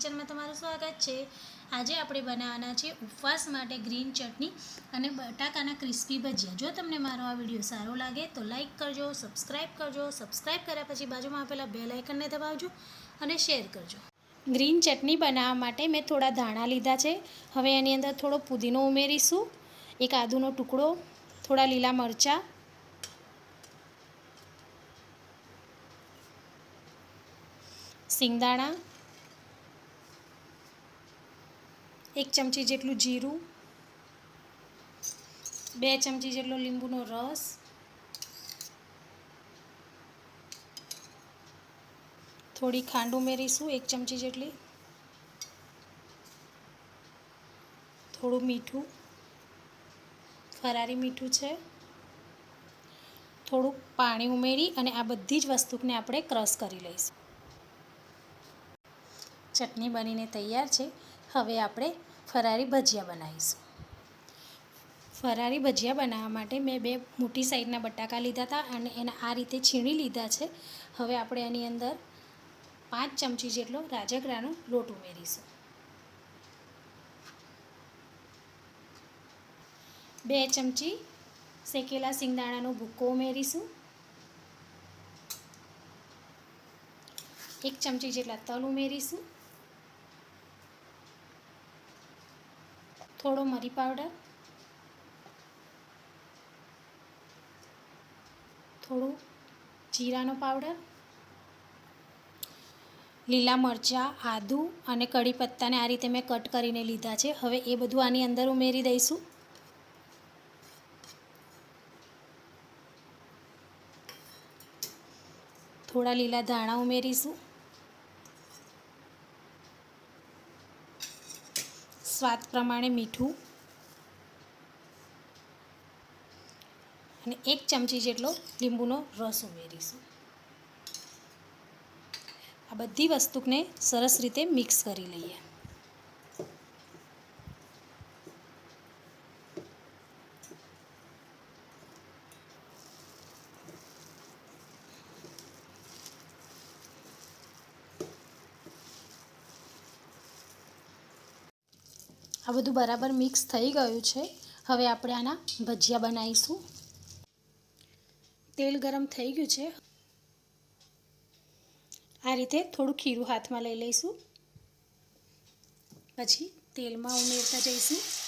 કિચનમાં તમારું સ્વાગત છે. આજે આપણે બનાવવાના છે ઉપવાસ માટે ગ્રીન ચટણી અને બટાકાના ક્રિસ્પી ભજીયા. જો તમને મારો આ વીડિયો સારો લાગે તો લાઈક કરજો સબસ્ક્રાઈબ કરજો સબસ્ક્રાઈબ કર્યા પછી બાજુમાં આપેલા બે લાઇકનને દબાવજો અને શેર કરજો. ગ્રીન ચટણી બનાવવા માટે મેં થોડા ધાણા લીધા છે. હવે એની અંદર થોડો પુદીનો ઉમેરીશું, એક આદુનો ટુકડો, થોડા લીલા મરચાં, સિંગદાણા એક ચમચી જેટલું જીરું, બે ચમચી જેટલો લીંબુનો રસ, થોડી ખાંડ ઉમેરીશું એક ચમચી જેટલી, થોડું મીઠું ફરારી મીઠું છે. થોડુંક પાણી ઉમેરી અને આ બધી જ વસ્તુને આપણે ક્રશ કરી લઈશું. ચટણી બનીને તૈયાર છે. હવે આપણે ફરારી ભજીયા બનાવીશું. ફરારી ભજીયા બનાવવા માટે મેં બે મોટી સાઈઝના બટાકા લીધા હતા અને એના આ રીતે છીણી લીધા છે. હવે આપણે એની અંદર પાંચ ચમચી જેટલો રાજગરાનો લોટ ઉમેરીશું. બે ચમચી શેકેલા સિંગદાણાનો ભૂક્કો ઉમેરીશું. એક ચમચી જેટલા તલ ઉમેરીશું. થોડો મરી પાવડર થોડું જીરાનો પાવડર લીલા મરચાં, આદું અને કઢી પત્તાને આ રીતે મેં કટ કરીને લીધા છે. હવે એ બધું આની અંદર ઉમેરી દઈશું. થોડા લીલા ધાણા ઉમેરીશું. સ્વાદ પ્રમાણે મીઠું. અને એક ચમચી જેટલો લીંબુનો રસ ઉમેરીશું. આ બધી વસ્તુને સરસ રીતે મિક્સ કરી લઈએ. આ બધું બરાબર મિક્સ થઈ ગયું છે. હવે આપણે આના ભજીયા બનાવીશું. તેલ ગરમ થઈ ગયું છે. આ રીતે થોડું ખીરું હાથમાં લઈ લઈશું. પછી તેલમાં ઉમેરતા જઈશું.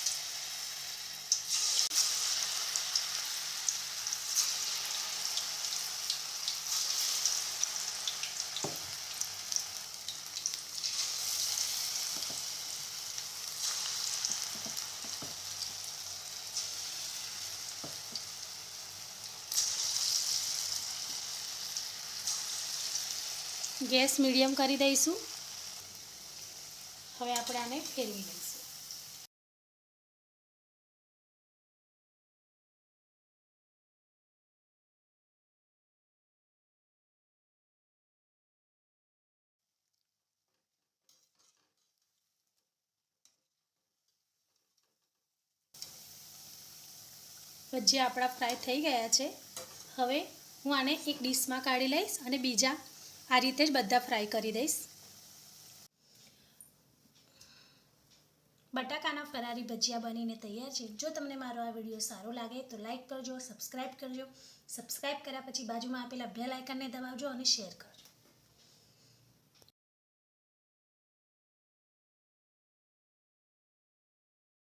ગેસ મીડિયમ કરી દઈશું. હવે આપણે આને ફેરવી દઈશું ભજીયા આપણા ફ્રાય થઈ ગયા છે. હવે હું આને એક ડીશમાં કાઢી લઈશ અને બીજા આ રીતે જ બધા ફ્રાય કરી દઈશ. બટાકાના ફરારી ભજીયા બનીને તૈયાર છે. જો તમને મારો આ વીડિયો સારો લાગે તો લાઇક કરજો, સબસ્ક્રાઇબ કરજો. સબસ્ક્રાઇબ કર્યા પછી બાજુમાં આપેલા બે લાઇકનને દબાવજો અને શેર કરજો.